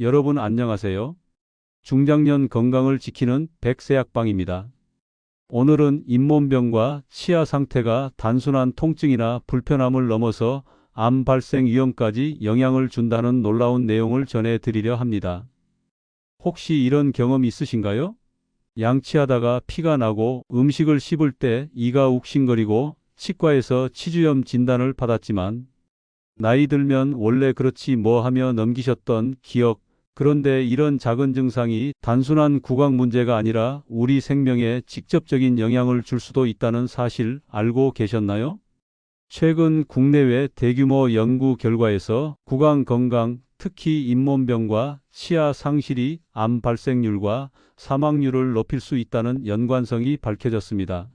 여러분 안녕하세요. 중장년 건강을 지키는 백세약방입니다. 오늘은 잇몸병과 치아 상태가 단순한 통증이나 불편함을 넘어서 암 발생 위험까지 영향을 준다는 놀라운 내용을 전해드리려 합니다. 혹시 이런 경험 있으신가요? 양치하다가 피가 나고 음식을 씹을 때 이가 욱신거리고 치과에서 치주염 진단을 받았지만 나이 들면 원래 그렇지 뭐 하며 넘기셨던 기억, 그런데 이런 작은 증상이 단순한 구강 문제가 아니라 우리 생명에 직접적인 영향을 줄 수도 있다는 사실 알고 계셨나요? 최근 국내외 대규모 연구 결과에서 구강 건강, 특히 잇몸병과 치아 상실이 암 발생률과 사망률을 높일 수 있다는 연관성이 밝혀졌습니다.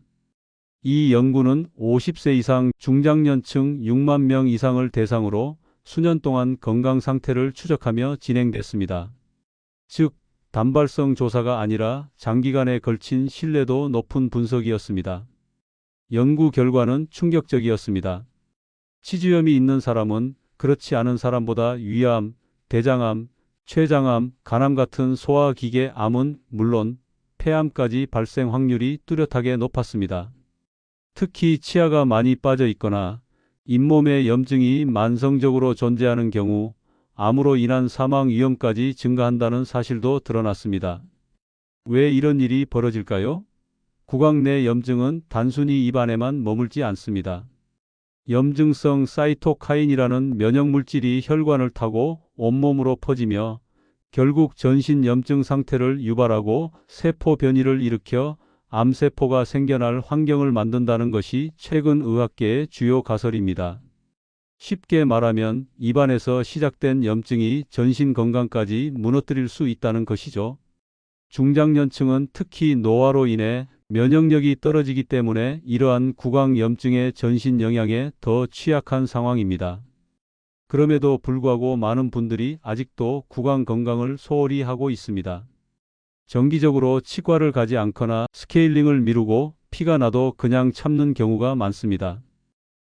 이 연구는 50세 이상 중장년층 6만 명 이상을 대상으로 수년 동안 건강 상태를 추적하며 진행됐습니다. 즉, 단발성 조사가 아니라 장기간에 걸친 신뢰도 높은 분석이었습니다. 연구 결과는 충격적이었습니다. 치주염이 있는 사람은 그렇지 않은 사람보다 위암, 대장암, 췌장암, 간암 같은 소화기계 암은 물론 폐암까지 발생 확률이 뚜렷하게 높았습니다. 특히 치아가 많이 빠져 있거나 잇몸에 염증이 만성적으로 존재하는 경우 암으로 인한 사망 위험까지 증가한다는 사실도 드러났습니다. 왜 이런 일이 벌어질까요? 구강 내 염증은 단순히 입안에만 머물지 않습니다. 염증성 사이토카인이라는 면역 물질이 혈관을 타고 온몸으로 퍼지며 결국 전신 염증 상태를 유발하고 세포 변이를 일으켜 암세포가 생겨날 환경을 만든다는 것이 최근 의학계의 주요 가설입니다. 쉽게 말하면 입안에서 시작된 염증이 전신 건강까지 무너뜨릴 수 있다는 것이죠. 중장년층은 특히 노화로 인해 면역력이 떨어지기 때문에 이러한 구강 염증의 전신 영향에 더 취약한 상황입니다. 그럼에도 불구하고 많은 분들이 아직도 구강 건강을 소홀히 하고 있습니다. 정기적으로 치과를 가지 않거나 스케일링을 미루고 피가 나도 그냥 참는 경우가 많습니다.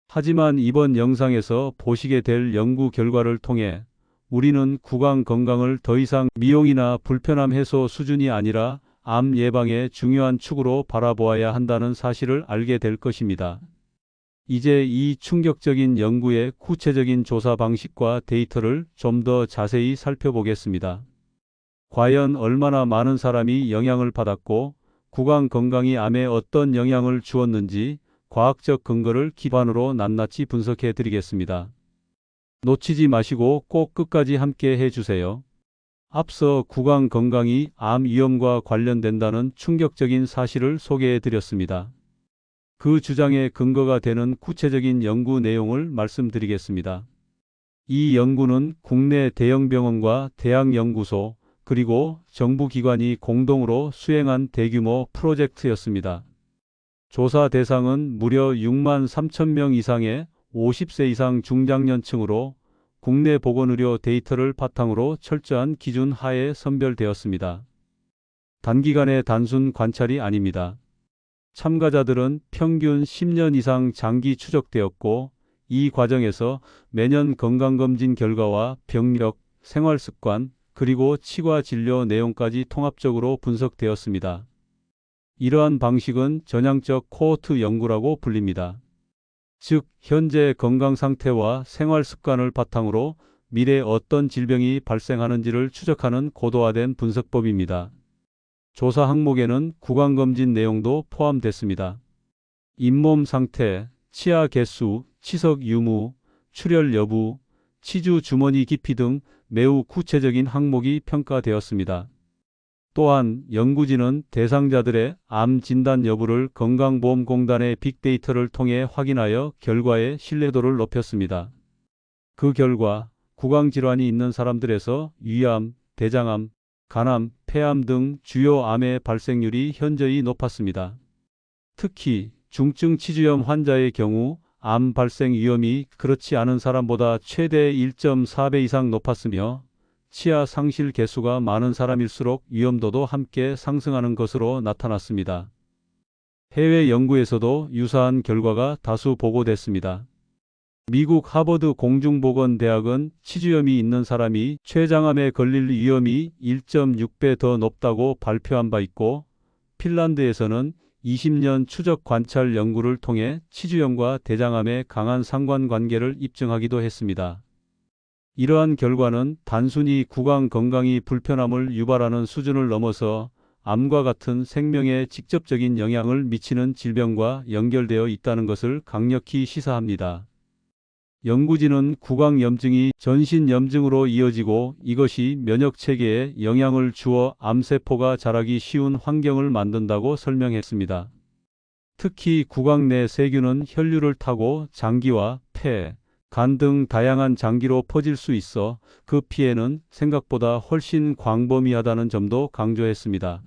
하지만 이번 영상에서 보시게 될 연구 결과를 통해 우리는 구강 건강을 더 이상 미용이나 불편함 해소 수준이 아니라 암 예방의 중요한 축으로 바라보아야 한다는 사실을 알게 될 것입니다. 이제 이 충격적인 연구의 구체적인 조사 방식과 데이터를 좀 더 자세히 살펴보겠습니다. 과연 얼마나 많은 사람이 영향을 받았고 구강 건강이 암에 어떤 영향을 주었는지 과학적 근거를 기반으로 낱낱이 분석해 드리겠습니다. 놓치지 마시고 꼭 끝까지 함께 해주세요. 앞서 구강 건강이 암 위험과 관련된다는 충격적인 사실을 소개해 드렸습니다. 그 주장의 근거가 되는 구체적인 연구 내용을 말씀드리겠습니다. 이 연구는 국내 대형 병원과 대학연구소, 그리고 정부 기관이 공동으로 수행한 대규모 프로젝트였습니다. 조사 대상은 무려 6만 3천 명 이상의 50세 이상 중장년층으로 국내 보건의료 데이터를 바탕으로 철저한 기준 하에 선별되었습니다. 단기간의 단순 관찰이 아닙니다. 참가자들은 평균 10년 이상 장기 추적되었고 이 과정에서 매년 건강검진 결과와 병력, 생활습관, 그리고 치과 진료 내용까지 통합적으로 분석되었습니다. 이러한 방식은 전향적 코호트 연구라고 불립니다. 즉, 현재 건강 상태와 생활 습관을 바탕으로 미래 어떤 질병이 발생하는지를 추적하는 고도화된 분석법입니다. 조사 항목에는 구강검진 내용도 포함됐습니다. 잇몸 상태, 치아 개수, 치석 유무, 출혈 여부, 치주 주머니 깊이 등 매우 구체적인 항목이 평가되었습니다. 또한 연구진은 대상자들의 암 진단 여부를 건강보험공단의 빅데이터를 통해 확인하여 결과의 신뢰도를 높였습니다. 그 결과 구강질환이 있는 사람들에서 위암, 대장암, 간암, 폐암 등 주요 암의 발생률이 현저히 높았습니다. 특히 중증 치주염 환자의 경우 암 발생 위험이 그렇지 않은 사람보다 최대 1.4배 이상 높았으며 치아 상실 개수가 많은 사람일수록 위험도도 함께 상승하는 것으로 나타났습니다. 해외 연구에서도 유사한 결과가 다수 보고됐습니다. 미국 하버드 공중보건대학은 치주염이 있는 사람이 췌장암에 걸릴 위험이 1.6배 더 높다고 발표한 바 있고 핀란드에서는 20년 추적 관찰 연구를 통해 치주염과 대장암의 강한 상관관계를 입증하기도 했습니다. 이러한 결과는 단순히 구강 건강이 불편함을 유발하는 수준을 넘어서 암과 같은 생명에 직접적인 영향을 미치는 질병과 연결되어 있다는 것을 강력히 시사합니다. 연구진은 구강염증이 전신염증으로 이어지고 이것이 면역체계에 영향을 주어 암세포가 자라기 쉬운 환경을 만든다고 설명했습니다. 특히 구강 내 세균은 혈류를 타고 장기와 폐, 간 등 다양한 장기로 퍼질 수 있어 그 피해는 생각보다 훨씬 광범위하다는 점도 강조했습니다.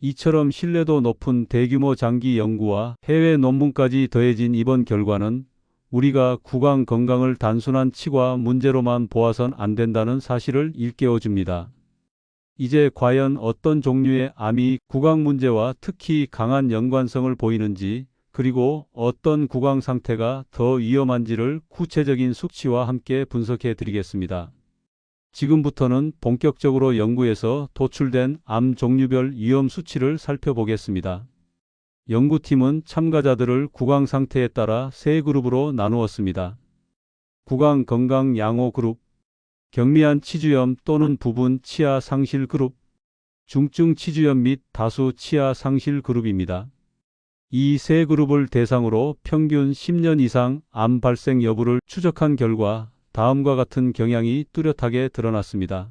이처럼 신뢰도 높은 대규모 장기 연구와 해외 논문까지 더해진 이번 결과는 우리가 구강 건강을 단순한 치과 문제로만 보아선 안 된다는 사실을 일깨워 줍니다. 이제 과연 어떤 종류의 암이 구강 문제와 특히 강한 연관성을 보이는지 그리고 어떤 구강 상태가 더 위험한지를 구체적인 수치와 함께 분석해 드리겠습니다. 지금부터는 본격적으로 연구에서 도출된 암 종류별 위험 수치를 살펴보겠습니다. 연구팀은 참가자들을 구강 상태에 따라 세 그룹으로 나누었습니다. 구강 건강 양호 그룹, 경미한 치주염 또는 부분 치아 상실 그룹, 중증 치주염 및 다수 치아 상실 그룹입니다. 이 세 그룹을 대상으로 평균 10년 이상 암 발생 여부를 추적한 결과 다음과 같은 경향이 뚜렷하게 드러났습니다.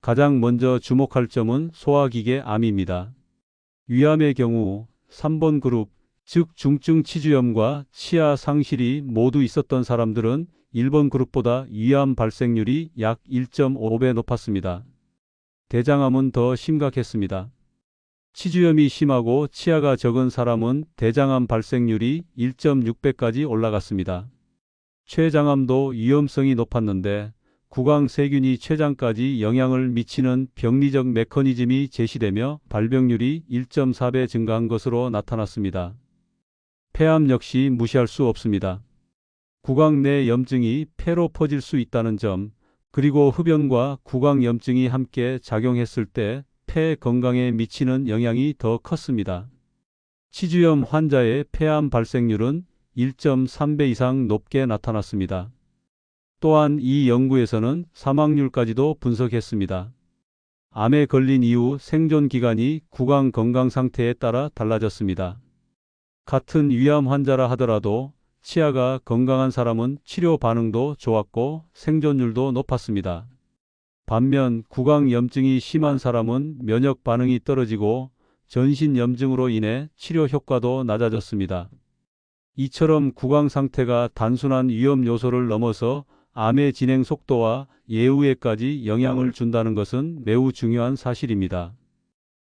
가장 먼저 주목할 점은 소화기계 암입니다. 위암의 경우 3번 그룹, 즉 중증 치주염과 치아 상실이 모두 있었던 사람들은 1번 그룹보다 위암 발생률이 약 1.5배 높았습니다. 대장암은 더 심각했습니다. 치주염이 심하고 치아가 적은 사람은 대장암 발생률이 1.6배까지 올라갔습니다. 췌장암도 위험성이 높았는데 구강 세균이 췌장까지 영향을 미치는 병리적 메커니즘이 제시되며 발병률이 1.4배 증가한 것으로 나타났습니다. 폐암 역시 무시할 수 없습니다. 구강 내 염증이 폐로 퍼질 수 있다는 점, 그리고 흡연과 구강 염증이 함께 작용했을 때 폐 건강에 미치는 영향이 더 컸습니다. 치주염 환자의 폐암 발생률은 1.3배 이상 높게 나타났습니다. 또한 이 연구에서는 사망률까지도 분석했습니다. 암에 걸린 이후 생존 기간이 구강 건강 상태에 따라 달라졌습니다. 같은 위암 환자라 하더라도 치아가 건강한 사람은 치료 반응도 좋았고 생존율도 높았습니다. 반면 구강 염증이 심한 사람은 면역 반응이 떨어지고 전신 염증으로 인해 치료 효과도 낮아졌습니다. 이처럼 구강 상태가 단순한 위험 요소를 넘어서 암의 진행 속도와 예후에까지 영향을 준다는 것은 매우 중요한 사실입니다.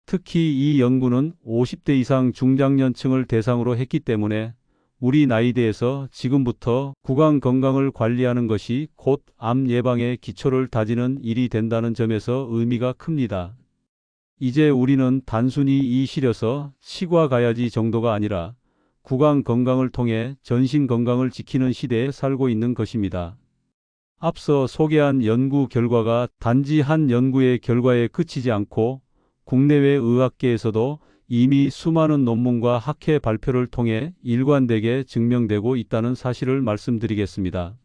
특히 이 연구는 50대 이상 중장년층을 대상으로 했기 때문에 우리 나이대에서 지금부터 구강 건강을 관리하는 것이 곧 암 예방의 기초를 다지는 일이 된다는 점에서 의미가 큽니다. 이제 우리는 단순히 이 시려서 치과 가야지 정도가 아니라 구강 건강을 통해 전신 건강을 지키는 시대에 살고 있는 것입니다. 앞서 소개한 연구 결과가 단지 한 연구의 결과에 그치지 않고 국내외 의학계에서도 이미 수많은 논문과 학회 발표를 통해 일관되게 증명되고 있다는 사실을 말씀드리겠습니다.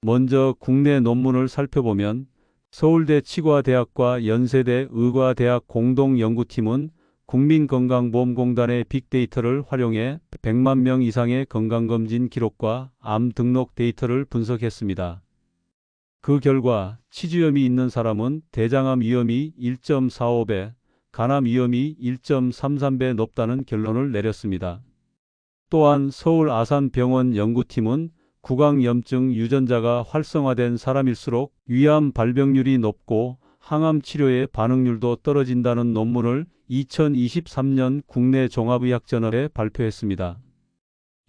먼저 국내 논문을 살펴보면 서울대 치과대학과 연세대 의과대학 공동연구팀은 국민건강보험공단의 빅데이터를 활용해 100만 명 이상의 건강검진 기록과 암 등록 데이터를 분석했습니다. 그 결과 치주염이 있는 사람은 대장암 위험이 1.45배, 간암 위험이 1.33배 높다는 결론을 내렸습니다. 또한 서울 아산병원 연구팀은 구강염증 유전자가 활성화된 사람일수록 위암 발병률이 높고 항암 치료의 반응률도 떨어진다는 논문을 2023년 국내 종합의학저널에 발표했습니다.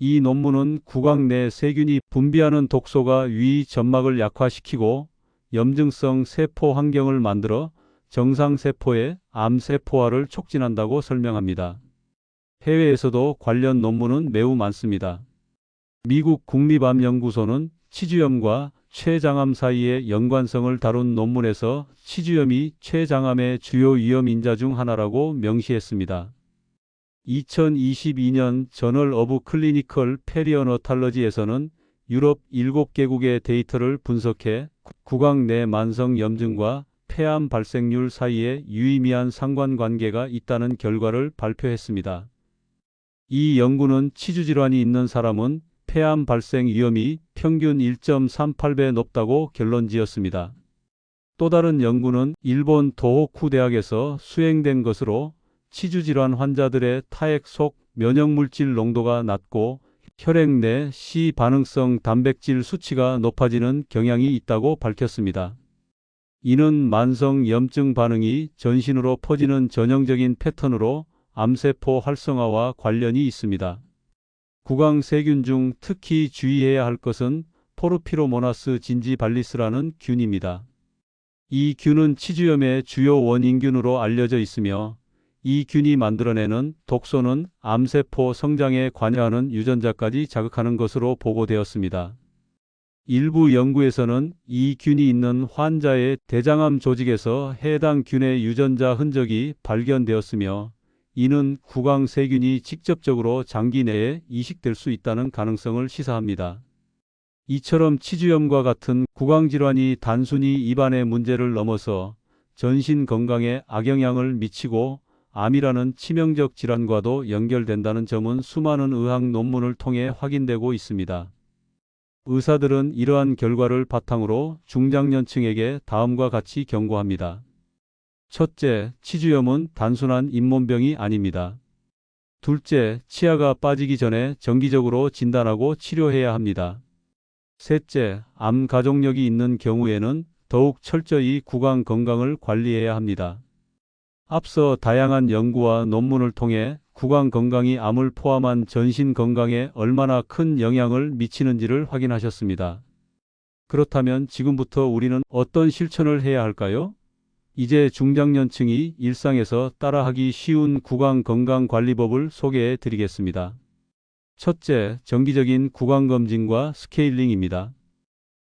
이 논문은 구강 내 세균이 분비하는 독소가 위 점막을 약화시키고 염증성 세포 환경을 만들어 정상 세포의 암 세포화를 촉진한다고 설명합니다. 해외에서도 관련 논문은 매우 많습니다. 미국 국립암연구소는 치주염과 췌장암 사이의 연관성을 다룬 논문에서 치주염이 췌장암의 주요 위험 인자 중 하나라고 명시했습니다. 2022년 저널 오브 클리니컬 페리어너탈러지에서는 유럽 7개국의 데이터를 분석해 구강 내 만성 염증과 폐암 발생률 사이에 유의미한 상관관계가 있다는 결과를 발표했습니다. 이 연구는 치주 질환이 있는 사람은 폐암 발생 위험이 평균 1.38배 높다고 결론 지었습니다. 또 다른 연구는 일본 도호쿠 대학에서 수행된 것으로 치주 질환 환자들의 타액 속 면역물질 농도가 낮고 혈액 내 C 반응성 단백질 수치가 높아지는 경향이 있다고 밝혔습니다. 이는 만성 염증 반응이 전신으로 퍼지는 전형적인 패턴으로 암세포 활성화와 관련이 있습니다. 구강 세균 중 특히 주의해야 할 것은 포르피로모나스 진지발리스라는 균입니다. 이 균은 치주염의 주요 원인균으로 알려져 있으며 이 균이 만들어내는 독소는 암세포 성장에 관여하는 유전자까지 자극하는 것으로 보고되었습니다. 일부 연구에서는 이 균이 있는 환자의 대장암 조직에서 해당 균의 유전자 흔적이 발견되었으며 이는 구강 세균이 직접적으로 장기 내에 이식될 수 있다는 가능성을 시사합니다. 이처럼 치주염과 같은 구강 질환이 단순히 입안의 문제를 넘어서 전신 건강에 악영향을 미치고 암이라는 치명적 질환과도 연결된다는 점은 수많은 의학 논문을 통해 확인되고 있습니다. 의사들은 이러한 결과를 바탕으로 중장년층에게 다음과 같이 경고합니다. 첫째, 치주염은 단순한 잇몸병이 아닙니다. 둘째, 치아가 빠지기 전에 정기적으로 진단하고 치료해야 합니다. 셋째, 암 가족력이 있는 경우에는 더욱 철저히 구강 건강을 관리해야 합니다. 앞서 다양한 연구와 논문을 통해 구강 건강이 암을 포함한 전신 건강에 얼마나 큰 영향을 미치는지를 확인하셨습니다. 그렇다면 지금부터 우리는 어떤 실천을 해야 할까요? 이제 중장년층이 일상에서 따라하기 쉬운 구강 건강 관리법을 소개해 드리겠습니다. 첫째, 정기적인 구강 검진과 스케일링입니다.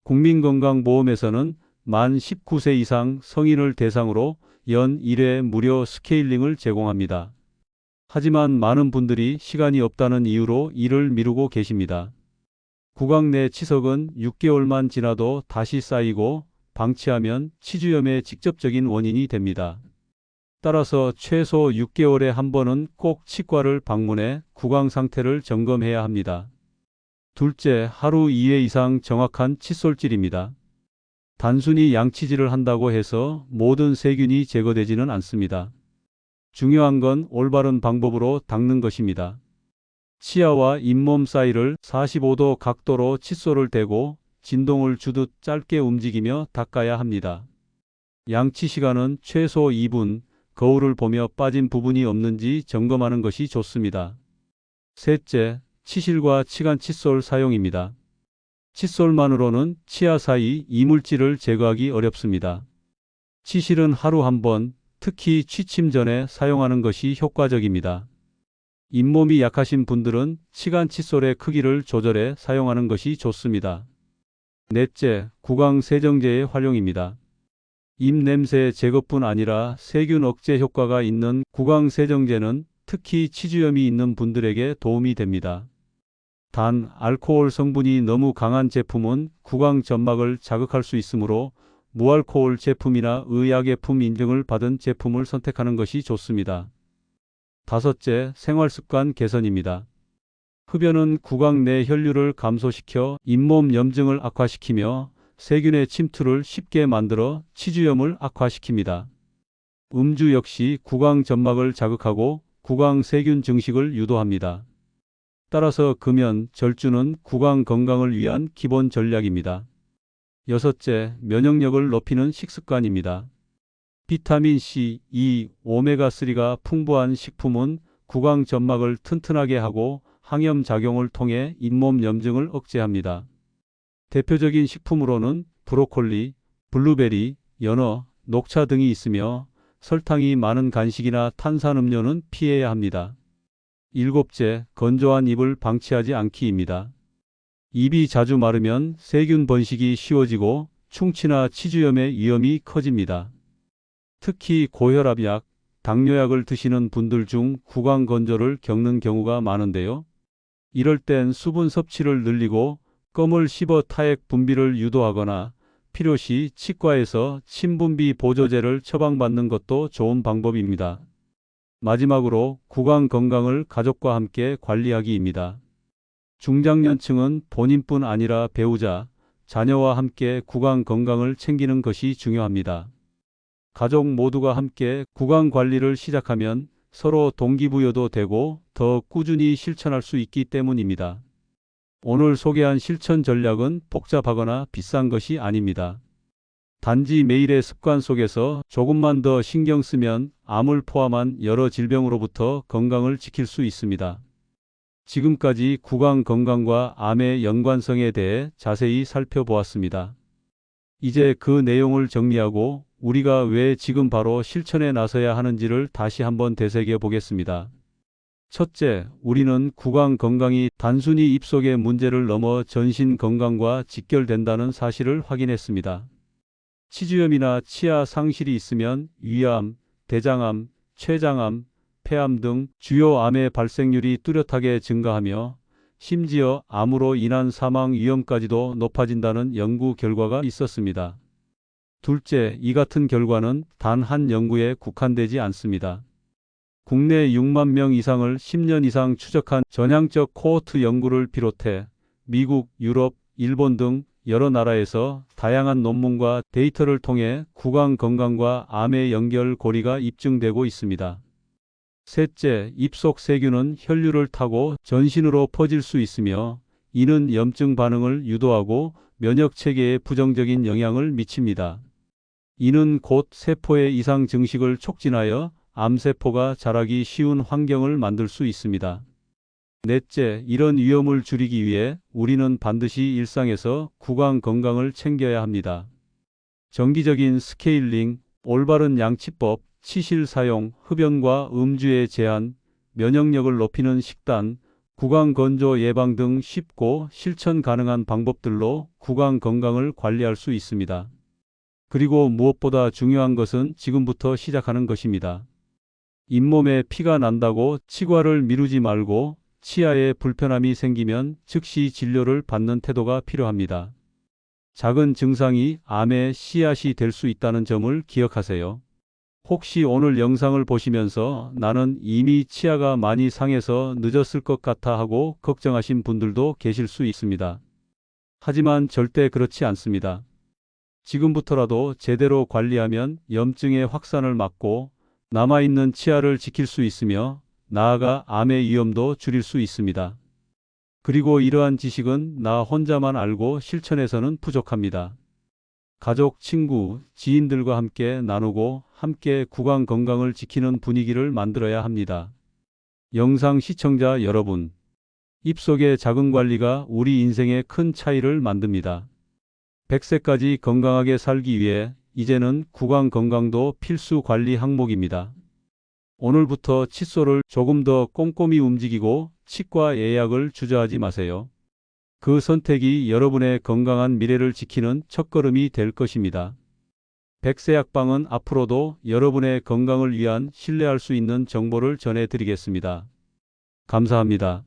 국민건강보험에서는 만 19세 이상 성인을 대상으로 연 1회 무료 스케일링을 제공합니다. 하지만 많은 분들이 시간이 없다는 이유로 이를 미루고 계십니다. 구강 내 치석은 6개월만 지나도 다시 쌓이고 방치하면 치주염의 직접적인 원인이 됩니다. 따라서 최소 6개월에 한 번은 꼭 치과를 방문해 구강 상태를 점검해야 합니다. 둘째, 하루 2회 이상 정확한 칫솔질입니다. 단순히 양치질을 한다고 해서 모든 세균이 제거되지는 않습니다. 중요한 건 올바른 방법으로 닦는 것입니다. 치아와 잇몸 사이를 45도 각도로 칫솔을 대고 진동을 주듯 짧게 움직이며 닦아야 합니다. 양치 시간은 최소 2분, 거울을 보며 빠진 부분이 없는지 점검하는 것이 좋습니다. 셋째, 치실과 치간 칫솔 사용입니다. 칫솔만으로는 치아 사이 이물질을 제거하기 어렵습니다. 치실은 하루 한 번, 특히 취침 전에 사용하는 것이 효과적입니다. 잇몸이 약하신 분들은 치간 칫솔의 크기를 조절해 사용하는 것이 좋습니다. 넷째, 구강 세정제의 활용입니다. 입 냄새 제거뿐 아니라 세균 억제 효과가 있는 구강 세정제는 특히 치주염이 있는 분들에게 도움이 됩니다. 단, 알코올 성분이 너무 강한 제품은 구강 점막을 자극할 수 있으므로 무알코올 제품이나 의약예품 인증을 받은 제품을 선택하는 것이 좋습니다. 다섯째, 생활습관 개선입니다. 흡연은 구강 내 혈류를 감소시켜 잇몸 염증을 악화시키며 세균의 침투를 쉽게 만들어 치주염을 악화시킵니다. 음주 역시 구강 점막을 자극하고 구강 세균 증식을 유도합니다. 따라서 금연, 절주는 구강 건강을 위한 기본 전략입니다. 여섯째, 면역력을 높이는 식습관입니다. 비타민 C, E, 오메가3가 풍부한 식품은 구강 점막을 튼튼하게 하고 항염 작용을 통해 잇몸 염증을 억제합니다. 대표적인 식품으로는 브로콜리, 블루베리, 연어, 녹차 등이 있으며 설탕이 많은 간식이나 탄산음료는 피해야 합니다. 일곱째, 건조한 입을 방치하지 않기입니다. 입이 자주 마르면 세균 번식이 쉬워지고 충치나 치주염의 위험이 커집니다. 특히 고혈압약, 당뇨약을 드시는 분들 중 구강 건조를 겪는 경우가 많은데요. 이럴 땐 수분 섭취를 늘리고 껌을 씹어 타액 분비를 유도하거나 필요시 치과에서 침분비 보조제를 처방받는 것도 좋은 방법입니다. 마지막으로 구강 건강을 가족과 함께 관리하기입니다. 중장년층은 본인뿐 아니라 배우자, 자녀와 함께 구강 건강을 챙기는 것이 중요합니다. 가족 모두가 함께 구강 관리를 시작하면 서로 동기부여도 되고 더 꾸준히 실천할 수 있기 때문입니다. 오늘 소개한 실천 전략은 복잡하거나 비싼 것이 아닙니다. 단지 매일의 습관 속에서 조금만 더 신경 쓰면 암을 포함한 여러 질병으로부터 건강을 지킬 수 있습니다. 지금까지 구강 건강과 암의 연관성에 대해 자세히 살펴보았습니다. 이제 그 내용을 정리하고 우리가 왜 지금 바로 실천에 나서야 하는지를 다시 한번 되새겨 보겠습니다. 첫째, 우리는 구강 건강이 단순히 입속의 문제를 넘어 전신 건강과 직결된다는 사실을 확인했습니다. 치주염이나 치아 상실이 있으면 위암, 대장암, 췌장암, 폐암 등 주요 암의 발생률이 뚜렷하게 증가하며 심지어 암으로 인한 사망 위험까지도 높아진다는 연구 결과가 있었습니다. 둘째, 이 같은 결과는 단 한 연구에 국한되지 않습니다. 국내 6만 명 이상을 10년 이상 추적한 전향적 코호트 연구를 비롯해 미국, 유럽, 일본 등 여러 나라에서 다양한 논문과 데이터를 통해 구강 건강과 암의 연결고리가 입증되고 있습니다. 셋째, 입속 세균은 혈류를 타고 전신으로 퍼질 수 있으며 이는 염증 반응을 유도하고 면역 체계에 부정적인 영향을 미칩니다. 이는 곧 세포의 이상 증식을 촉진하여 암세포가 자라기 쉬운 환경을 만들 수 있습니다. 넷째, 이런 위험을 줄이기 위해 우리는 반드시 일상에서 구강 건강을 챙겨야 합니다. 정기적인 스케일링, 올바른 양치법, 치실 사용, 흡연과 음주의 제한, 면역력을 높이는 식단, 구강 건조 예방 등 쉽고 실천 가능한 방법들로 구강 건강을 관리할 수 있습니다. 그리고 무엇보다 중요한 것은 지금부터 시작하는 것입니다. 잇몸에 피가 난다고 치과를 미루지 말고 치아에 불편함이 생기면 즉시 진료를 받는 태도가 필요합니다. 작은 증상이 암의 씨앗이 될 수 있다는 점을 기억하세요. 혹시 오늘 영상을 보시면서 나는 이미 치아가 많이 상해서 늦었을 것 같아 하고 걱정하신 분들도 계실 수 있습니다. 하지만 절대 그렇지 않습니다. 지금부터라도 제대로 관리하면 염증의 확산을 막고 남아있는 치아를 지킬 수 있으며 나아가 암의 위험도 줄일 수 있습니다. 그리고 이러한 지식은 나 혼자만 알고 실천해서는 부족합니다. 가족, 친구, 지인들과 함께 나누고 함께 구강 건강을 지키는 분위기를 만들어야 합니다. 영상 시청자 여러분, 입속의 작은 관리가 우리 인생에 큰 차이를 만듭니다. 100세까지 건강하게 살기 위해 이제는 구강 건강도 필수 관리 항목입니다. 오늘부터 칫솔을 조금 더 꼼꼼히 움직이고 치과 예약을 주저하지 마세요. 그 선택이 여러분의 건강한 미래를 지키는 첫걸음이 될 것입니다. 백세약방은 앞으로도 여러분의 건강을 위한 신뢰할 수 있는 정보를 전해드리겠습니다. 감사합니다.